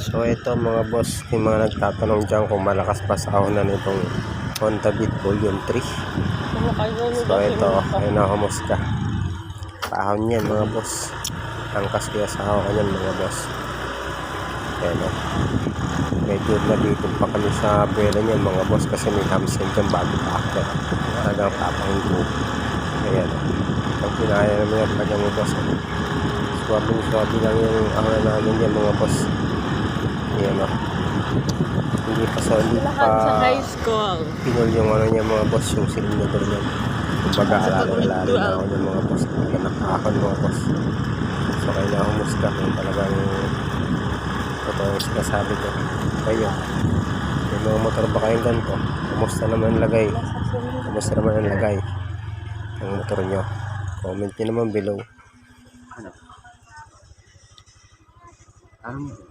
So ito mga boss, yung mga nagtatanong dyan kung malakas pa sa na nitong Honda Beat Volume 3. So ito, ayun na humusta. Pahon yan mga boss. Angkas kaya sa hawakan yan mga boss. Ayan o. Medyo nabitol pa kami sa buwela niyan mga boss kasi may hamsin dyan bago pa after. Talagang papahingo. Ayan o. Pag pinaya naman yan pag mga boss. Swabbing swabe lang yung ahon namin yan mga boss. Ayan o. Hindi pa sa hindi sa pa high school. pinol yung ano niya mga boss yung cylinder niya. Kumbaga alala-alala na ako ng mga boss. Talaga nakakon mga boss. So kaya humusta kung talagang totoo yung sinasabi ko. Kayo may mga motor ba kayong ganito? Kumusta naman lagay? Kumusta naman ang lagay ng motor nyo comment nyo naman below. Ano?